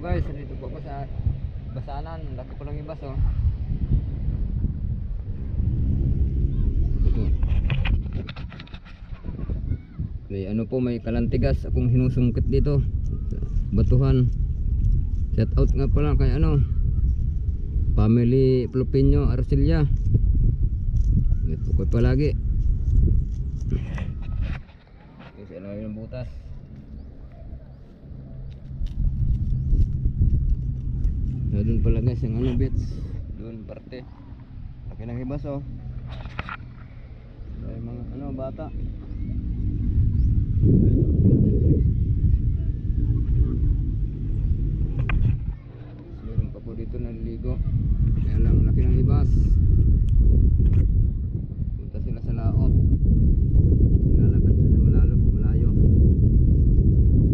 Guys, dito po ako sa basanan. Laki po lang yung bas oh. May ano po, may kalantigas akong hinusungkit dito. Batuhan. Shout out nga pala kay ano. Family Plopinyo Arcelia. Ito ko palagi. Kasi ano yung butas. doon pala guys yung ano bits. Doon parte. Laki ng hibas oh. Ay mga ano bata. Meron pa po dito naliligo. Kaya lang laki ng hibas. Punta sila sa laot.